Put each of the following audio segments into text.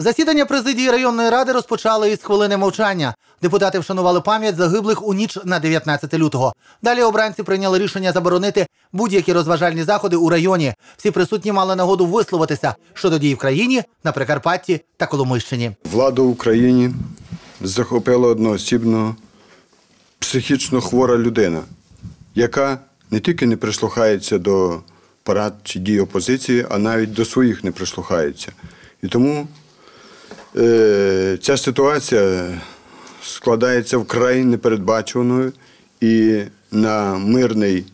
Засідання президії районної ради розпочали із хвилини мовчання. Депутати вшанували пам'ять загиблих у ніч на 19 лютого. Далі обранці прийняли рішення заборонити будь-які розважальні заходи у районі. Всі присутні мали нагоду висловитися щодо дій в країні на Прикарпатті та Коломийщині. Владу в Україні захопила одноосібно психічно хвора людина, яка не тільки не прислухається до парад чи дій опозиції, а навіть до своїх не прислухається. І тому ця ситуація складається вкрай непередбачуваною і на мирний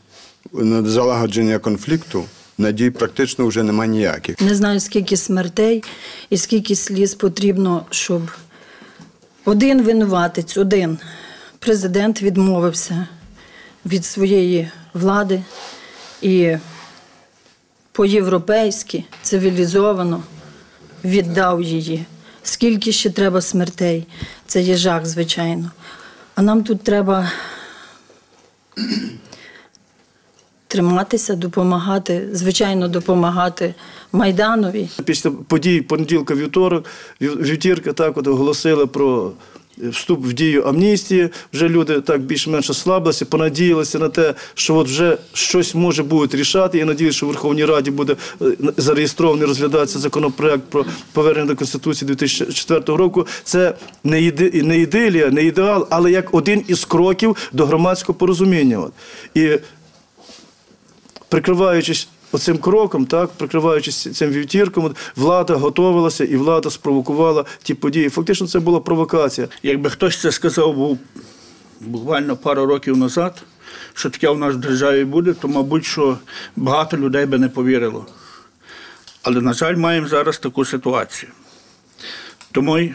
на залагодження конфлікту надій практично вже немає ніяких. Не знаю, скільки смертей і скільки сліз потрібно, щоб один винуватець, один президент відмовився від своєї влади і по-європейськи цивілізовано віддав її. Скільки ще треба смертей? Це є жах, звичайно. А нам тут треба триматися, допомагати, звичайно, допомагати Майданові. Після подій понеділка, вівторок, вів- вівтірка так от оголосили про вступ в дію амністії. Вже люди так більш-менш ослаблися, понадіялися на те, що от вже щось може будуть рішати. Я надіюся, що в Верховній Раді буде е, зареєстрований розглядатися законопроект про повернення до Конституції 2004 року. Це не іде- не ідилія, не ідеал, але як один із кроків до громадського порозуміння. І прикриваючись оцим кроком, так, прикриваючись цим вівтірком, влада готувалася і влада спровокувала ті події. Фактично, це була провокація. Якби хтось це сказав був буквально пару років назад, що таке у нас в державі буде, то, мабуть, що багато людей би не повірило. Але, на жаль, маємо зараз таку ситуацію. Тому й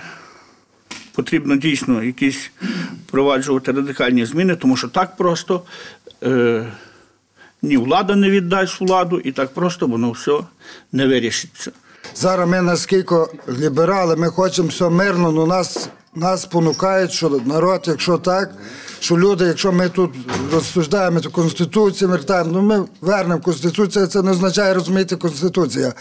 потрібно дійсно якісь впроваджувати радикальні зміни, тому що так просто е, ні влада не віддасть владу, і так просто воно все не вирішиться. Зараз ми наскільки ліберали, ми хочемо все мирно, але нас, нас понукають, що народ, якщо так, що люди, якщо ми тут розсуждаємо, то Конституцію вертаємо, ну ми вернемо Конституцію, це не означає розуміти Конституція.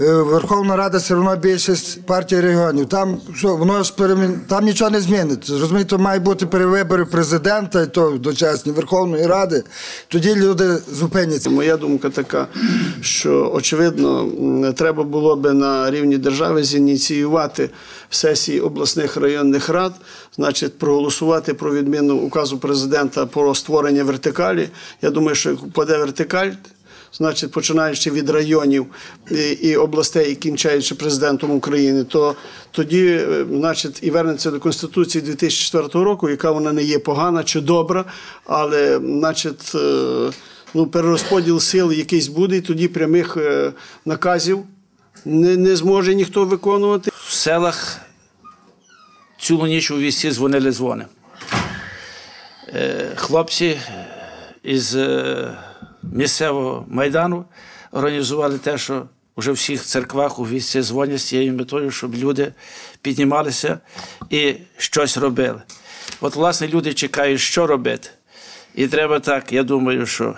Е, Верховна Рада все одно більшість партій регіонів. Там що воно ж перемін... там нічого не зміниться. Розумієте, має бути перевибори президента, і то дочасні Верховної Ради. Тоді люди зупиняться. Моя думка така, що очевидно треба було би на рівні держави зініціювати сесії обласних районних рад, значить, проголосувати про відміну указу президента про створення вертикалі. Я думаю, що як впаде вертикаль. Значить, починаючи від районів і, і областей і кінчаючи президентом України, то тоді, е, значить, і вернеться до Конституції 2004 року, яка вона не є погана чи добра, але, значить, е, ну, перерозподіл сил якийсь буде, і тоді прямих е, наказів не, не зможе ніхто виконувати. в селах цілу ніч у вісі дзвонили дзвони. Хлопці із місцевого майдану організували те, що вже в всіх церквах у вісці дзвонять з цією метою, щоб люди піднімалися і щось робили. От, власне, люди чекають, що робити. І треба так, я думаю, що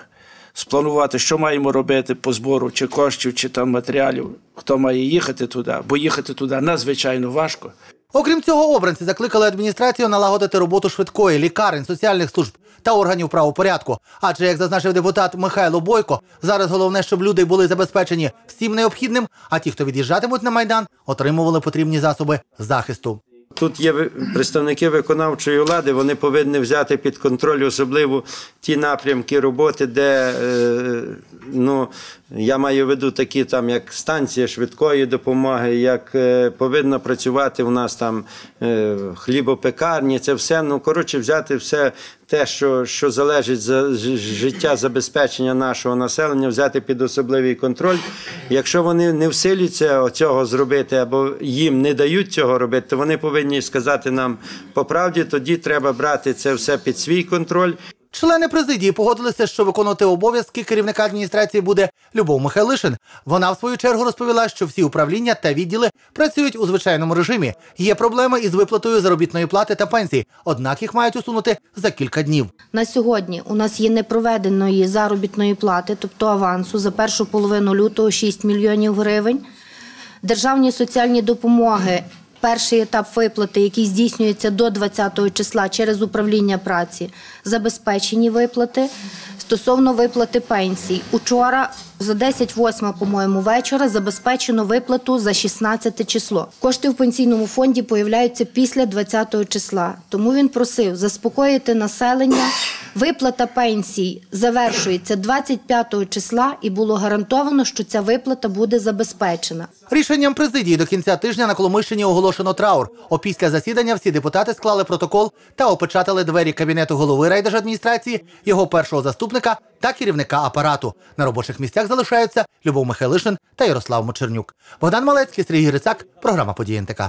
спланувати, що маємо робити по збору чи коштів, чи там матеріалів, хто має їхати туди, бо їхати туди надзвичайно важко. Окрім цього, обранці закликали адміністрацію налагодити роботу швидкої, лікарень, соціальних служб та органів правопорядку. Адже, як зазначив депутат Михайло Бойко, зараз головне, щоб люди були забезпечені всім необхідним, а ті, хто від'їжджатимуть на майдан, отримували потрібні засоби захисту. Тут є представники виконавчої влади, вони повинні взяти під контроль особливо ті напрямки роботи, де е, ну, я маю в виду такі там, як станція швидкої допомоги, як е, повинна працювати у нас там е, хлібопекарні, це все. Ну, коротше, взяти все те, що, що залежить за життя забезпечення нашого населення, взяти під особливий контроль. Якщо вони не в силі цього зробити або їм не дають цього робити, то вони повинні сказати нам по правді, тоді треба брати це все під свій контроль. Члени президії погодилися, що виконувати обов'язки керівника адміністрації буде Любов Михайлишин. Вона в свою чергу розповіла, що всі управління та відділи працюють у звичайному режимі. Є проблеми із виплатою заробітної плати та пенсії, однак їх мають усунути за кілька днів. На сьогодні у нас є непроведеної заробітної плати, тобто авансу за першу половину лютого 6 мільйонів гривень. Державні соціальні допомоги. Перший етап виплати, який здійснюється до 20 числа через управління праці, забезпечені виплати. Стосовно виплати пенсій, учора за 10-8, по-моєму, вечора забезпечено виплату за 16 число. Кошти в пенсійному фонді появляються після 20 числа. Тому він просив заспокоїти населення. Виплата пенсій завершується 25 числа і було гарантовано, що ця виплата буде забезпечена. Рішенням президії до кінця тижня на Коломийщині оголошено траур. Опісля засідання всі депутати склали протокол та опечатали двері кабінету голови райдержадміністрації, його першого заступника та керівника апарату. На робочих місцях залишаються Любов Михайлишин та Ярослав Мочернюк. Богдан Малецький, Сергій Грицак, програма «Події НТК».